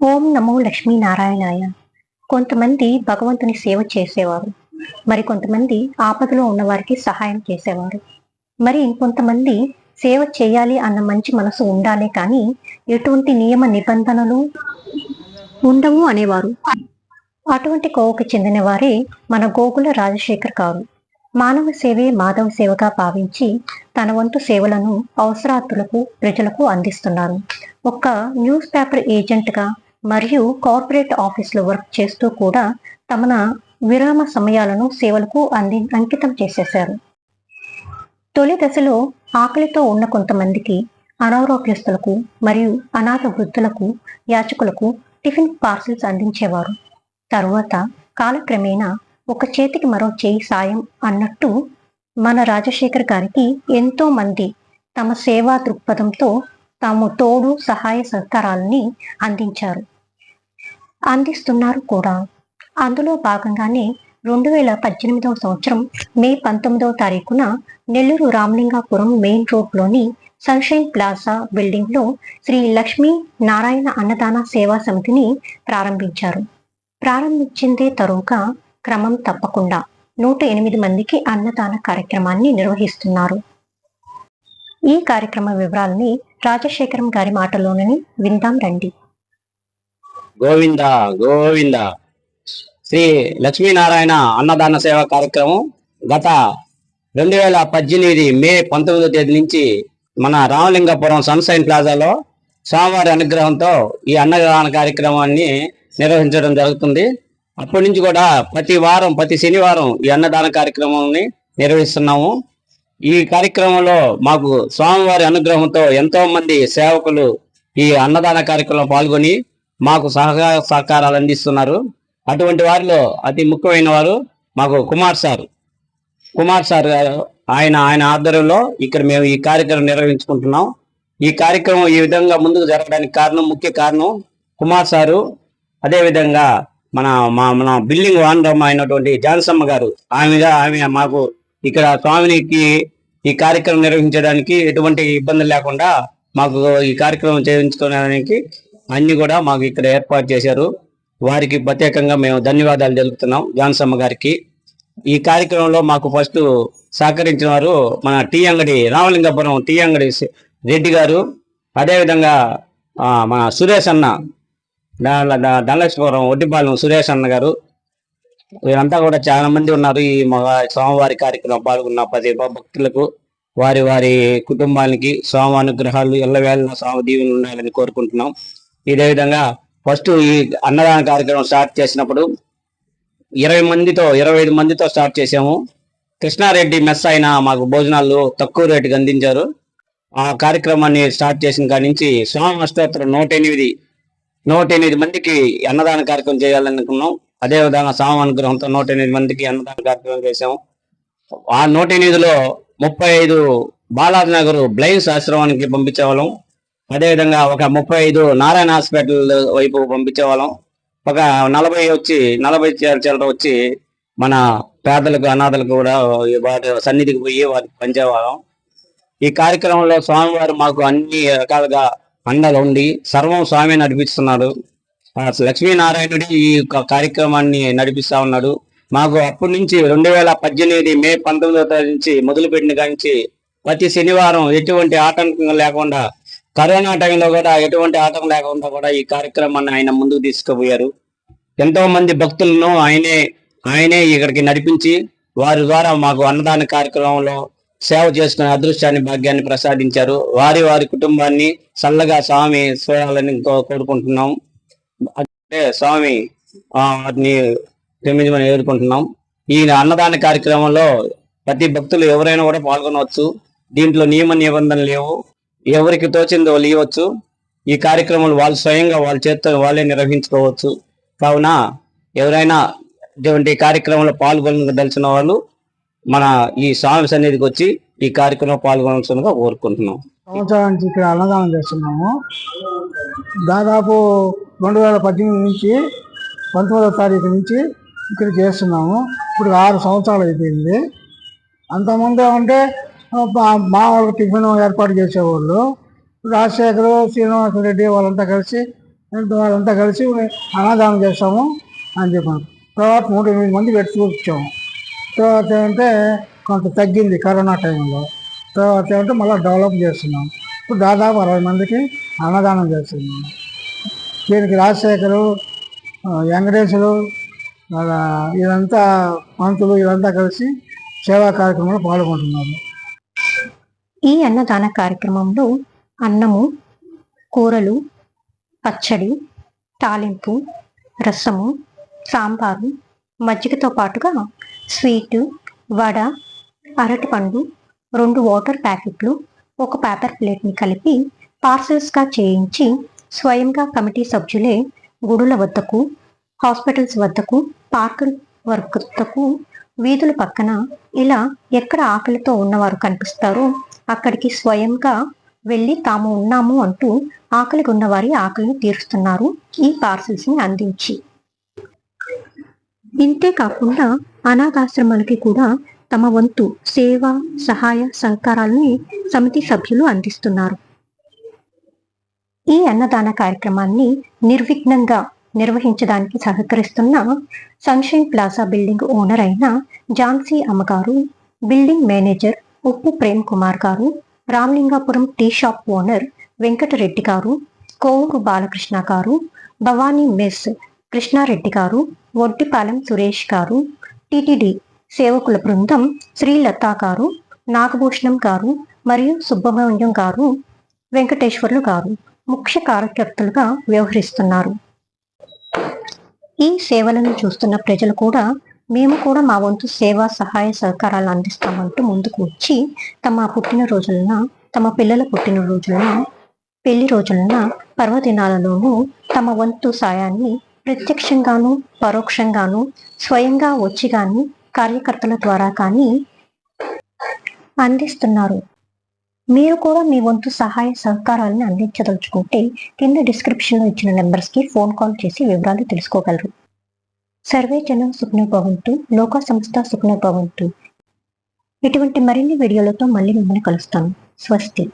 ఓం నమో లక్ష్మీనారాయణాయ. కొంతమంది భగవంతుని సేవ చేసేవారు. మరి కొంతమంది ఆపదలో ఉన్నవారికి సహాయం చేసేవారు. మరి ఇంకొంతమంది సేవ చేయాలి అన్న మంచి మనసు ఉండాలే కానీ ఎటువంటి నియమ నిబంధనలు ఉండవు అనేవారు. అటువంటి కోవకు చెందిన వారే మన గోకుల రాజశేఖర్ గారు మానవ సేవే మాధవ సేవగా భావించి తన వంతు సేవలను అవసరార్థులకు ప్రజలకు అందిస్తున్నారు. ఒక న్యూస్ పేపర్ ఏజెంట్గా మరియు కార్పొరేట్ ఆఫీస్లో వర్క్ చేస్తూ కూడా తమన విరామ సమయాలను సేవలకు అంది అంకితం చేసేశారు. తొలి దశలో ఆకలితో ఉన్న కొంతమందికి అనారోగ్యస్తులకు మరియు అనాథ వృద్ధులకు యాచకులకు టిఫిన్ పార్సిల్స్ అందించేవారు. తరువాత కాలక్రమేణా ఒక చేతికి మరో చేయి సాయం అన్నట్టు మన రాజశేఖర్ గారికి ఎంతో మంది తమ సేవా దృక్పథంతో తాము తోడు సహాయ సహకారాలని అందించారు. అందిస్తున్నారు కూడా. అందులో భాగంగానే రెండు వేల పద్దెనిమిదవ సంవత్సరం మే పంతొమ్మిదవ తారీఖున నెల్లూరు రామలింగాపురం మెయిన్ రోడ్లోని సన్షైన్ ప్లాజా బిల్డింగ్లో శ్రీ లక్ష్మీ నారాయణ అన్నదాన సేవా సమితిని ప్రారంభించారు. ప్రారంభించిందే తరువుగా క్రమం తప్పకుండా నూట ఎనిమిది మందికి అన్నదాన కార్యక్రమాన్ని నిర్వహిస్తున్నారు. ఈ కార్యక్రమ వివరాలని రాజశేఖరం గారి మాటలోనని విందాం రండి. గోవింద గోవింద. శ్రీ లక్ష్మీనారాయణ అన్నదాన సేవ కార్యక్రమం గత రెండు వేల పద్దెనిమిది మే పంతొమ్మిదో తేదీ నుంచి మన రామలింగపురం సన్షైన్ ప్లాజాలో స్వామివారి అనుగ్రహంతో ఈ అన్నదాన కార్యక్రమాన్ని నిర్వహించడం జరుగుతుంది. అప్పటి నుంచి కూడా ప్రతి వారం ప్రతి శనివారం ఈ అన్నదాన కార్యక్రమాన్ని నిర్వహిస్తున్నాము. ఈ కార్యక్రమంలో మాకు స్వామివారి అనుగ్రహంతో ఎంతో మంది సేవకులు ఈ అన్నదాన కార్యక్రమంలో పాల్గొని మాకు సహకార సహకారాలు అందిస్తున్నారు. అటువంటి వారిలో అతి ముఖ్యమైన వారు మాకు కుమార్ సార్. కుమార్ సార్ గారు ఆయన ఆయన ఆధ్వర్యంలో ఇక్కడ మేము ఈ కార్యక్రమం నిర్వహించుకుంటున్నాం. ఈ కార్యక్రమం ఈ విధంగా ముందుకు జరగడానికి కారణం ముఖ్య కారణం కుమార్ సారు. అదేవిధంగా మన మా మన బిల్డింగ్ ఓనర్ అయినటువంటి జాన్సమ్మ గారు ఆమెగా ఆమె మాకు ఇక్కడ స్వామినికి ఈ కార్యక్రమం నిర్వహించడానికి ఎటువంటి ఇబ్బందులు లేకుండా మాకు ఈ కార్యక్రమం చేయించుకోవడానికి అన్ని కూడా మాకు ఇక్కడ ఏర్పాటు చేశారు. వారికి ప్రత్యేకంగా మేము ధన్యవాదాలు తెలుపుతున్నాం జాన్సమ్మ గారికి. ఈ కార్యక్రమంలో మాకు ఫస్ట్ సహకరించిన వారు మన టీ అంగడి రామలింగపురం టీ అంగడి రెడ్డి గారు. అదేవిధంగా మన సురేష్ అన్న దా- ధనలక్ష్మీపురం ఒడ్డిపాలెం సురేష్ అన్న గారు. వీరంతా కూడా చాలా మంది ఉన్నారు. ఈ మగ స్వామివారి కార్యక్రమం పాల్గొన్న ప్రతి భక్తులకు వారి వారి కుటుంబానికి స్వామి అనుగ్రహాలు ఎల్లవేళ స్వామి దీవెనలు ఉండాలని కోరుకుంటున్నాం. ఇదే విధంగా ఫస్ట్ ఈ అన్నదాన కార్యక్రమం స్టార్ట్ చేసినప్పుడు ఇరవై మందితో ఇరవై ఐదు మందితో స్టార్ట్ చేసాము కృష్ణారెడ్డి మెస్ అయిన మాకు భోజనాలు తక్కువ రేటుకి అందించారు. ఆ కార్యక్రమాన్ని స్టార్ట్ చేసిన కాడి నుంచి స్వామి అష్టోత్తరం నూట ఎనిమిది నూట ఎనిమిది మందికి అన్నదాన కార్యక్రమం చేయాలనుకున్నాం. అదేవిధంగా స్వామి అనుగ్రహంతో నూట ఎనిమిది మందికి అన్నదాన కార్యక్రమం చేశాము ఆ నూట ఎనిమిదిలో ముప్పై ఐదు బాలాజీ నగర్ బ్లైన్స్ ఆశ్రమానికి పంపించేవాళ్ళం. అదేవిధంగా ఒక ముప్పై ఐదు నారాయణ హాస్పిటల్ వైపు పంపించేవాళ్ళం. ఒక నలభై వచ్చి నలభై చిల్లర వచ్చి మన పేదలకు అనాథలకు కూడా వాటి సన్నిధికి పోయి వారికి పంచేవాళ్ళం. ఈ కార్యక్రమంలో స్వామివారు మాకు అన్ని రకాలుగా అండలు ఉండి సర్వం స్వామి నడిపిస్తున్నారు. లక్ష్మీనారాయణుడి ఈ కార్యక్రమాన్ని నడిపిస్తా ఉన్నాడు. మాకు అప్పటి నుంచి రెండు వేల పద్దెనిమిది మే పంతొమ్మిదవ తేదీ నుంచి మొదలుపెట్టిన కాడి ప్రతి శనివారం ఎటువంటి ఆటంకం లేకుండా కరోనా టైంలో కూడా ఎటువంటి ఆటంకం లేకుండా కూడా ఈ కార్యక్రమాన్ని ఆయన ముందుకు తీసుకుపోయారు. ఎంతో మంది భక్తులను ఆయనే ఆయనే ఇక్కడికి నడిపించి వారి ద్వారా మాకు అన్నదాన కార్యక్రమంలో సేవ చేసుకునే అదృష్టాన్ని భాగ్యాన్ని ప్రసాదించారు. వారి వారి కుటుంబాన్ని చల్లగా స్వామి చూడాలని కో- కోరుకుంటున్నాం. అంటే స్వామి ఆ, వాటిని క్షమించమని ఎదుర్కొంటున్నాం ఈ అన్నదాన కార్యక్రమంలో ప్రతి భక్తులు ఎవరైనా కూడా పాల్గొనవచ్చు. దీంట్లో నియమ నిబంధనలు లేవు. ఎవరికి తోచిందో వాళ్ళు ఇవ్వచ్చు ఈ కార్యక్రమాలు వాళ్ళు స్వయంగా వాళ్ళ చేత్తో వాళ్ళే నిర్వహించుకోవచ్చు. కావున ఎవరైనా ఇటువంటి కార్యక్రమంలో పాల్గొనదలిచిన వాళ్ళు మన ఈ స్వామి సన్నిధికి వచ్చి ఈ కార్యక్రమంలో పాల్గొనవలసిందిగా కోరుకుంటున్నాం. సంవత్సరానికి ఇక్కడ అన్నదానం చేస్తున్నాము. దాదాపు రెండు వేల పద్దెనిమిది నుంచి పంతొమ్మిదవ తారీఖు నుంచి ఇక్కడ చేస్తున్నాము. ఇప్పుడు ఆరు సంవత్సరాలు అయిపోయింది. అంతకుముందు ఏమంటే మా- మా వాళ్ళకి టిఫిన్ ఏర్పాటు చేసేవాళ్ళు. రాజశేఖర్ శ్రీనివాస రెడ్డి వాళ్ళంతా కలిసి వాళ్ళంతా కలిసి అన్నదానం చేస్తాము అని చెప్పాను తర్వాత నూట ఎనిమిది మంది పెట్టుకొచ్చాము. తర్వాత ఏంటంటే కొంత తగ్గింది కరోనా టైంలో. తర్వాత ఏంటంటే మళ్ళీ డెవలప్ చేస్తున్నాం. ఇప్పుడు దాదాపు అరవై మందికి అన్నదానం చేస్తున్నాం. దీనికి రాజశేఖరు వెంకటేశ్వరు ఇదంతా మంత్రులు ఇదంతా కలిసి సేవా కార్యక్రమంలో పాల్గొంటున్నారు. ఈ అన్నదాన కార్యక్రమంలో అన్నము కూరలు పచ్చడి తాలింపు రసము సాంబారు మజ్జిగతో పాటుగా స్వీటు వడ అరటిపండు రెండు వాటర్ ప్యాకెట్లు ఒక పేపర్ ప్లేట్ని కలిపి పార్సల్స్గా చేయించి స్వయంగా కమిటీ సభ్యులే గుడుల వద్దకు హాస్పిటల్స్ వద్దకు పార్క్ వద్దకు వీధుల పక్కన ఇలా ఎక్కడ ఆకలితో ఉన్నవారు కనిపిస్తారో అక్కడికి స్వయంగా వెళ్ళి తాము ఉన్నాము అంటూ ఆకలికి ఉన్నవారి ఆకలిని తీరుస్తున్నారు ఈ పార్సిల్స్ని అందించి. ఇంతే కాకుండా అనాథాశ్రమాలకి కూడా తమ వంతు సేవ సహాయ సహకారాలని సమితి సభ్యులు అందిస్తున్నారు. ఈ అన్నదాన కార్యక్రమాన్ని నిర్విఘ్నంగా నిర్వహించడానికి సహకరిస్తున్న సన్షైన్ ప్లాజా బిల్డింగ్ ఓనర్ అయిన ఝాన్సీ అమ్మగారు building manager Uppu Prem Kumar garu Ramalingapuram tea shop owner Venkatareddy garu Kovur Balakrishna గారు భవానీ మెస్ కృష్ణారెడ్డి గారు వడ్డిపాలెం సురేష్ గారు టిటిడి సేవకుల బృందం శ్రీ లతా గారు నాగభూషణం గారు మరియు సుబ్రహ్మణ్యం గారు వెంకటేశ్వర్లు గారు ముఖ్య కార్యకర్తలుగా వ్యవహరిస్తున్నారు. ఈ సేవలను చూస్తున్న ప్రజలు కూడా మేము కూడా మా వంతు సేవా సహాయ సహకారాలు అందిస్తామంటూ ముందుకు వచ్చి తమ పుట్టినరోజులన తమ పిల్లల పుట్టినరోజులన పెళ్ళి రోజులన పర్వదినాలలోనూ తమ వంతు సాయాన్ని ప్రత్యక్షంగాను పరోక్షంగాను స్వయంగా వచ్చి కానీ కార్యకర్తల ద్వారా కానీ అందిస్తున్నారు. మీరు కూడా మీ వంతు సహాయ సహకారాలను అందించదలుచుకుంటే కింద డిస్క్రిప్షన్లో ఇచ్చిన నెంబర్స్కి ఫోన్ కాల్ చేసి వివరాలు తెలుసుకోగలరు. సర్వే జనం సుఖన భవంతు లోక సంస్థ సుఖన భవంతు ఇటువంటి మరిన్ని వీడియోలతో మళ్ళీ మిమ్మల్ని కలుస్తాను. స్వస్తి.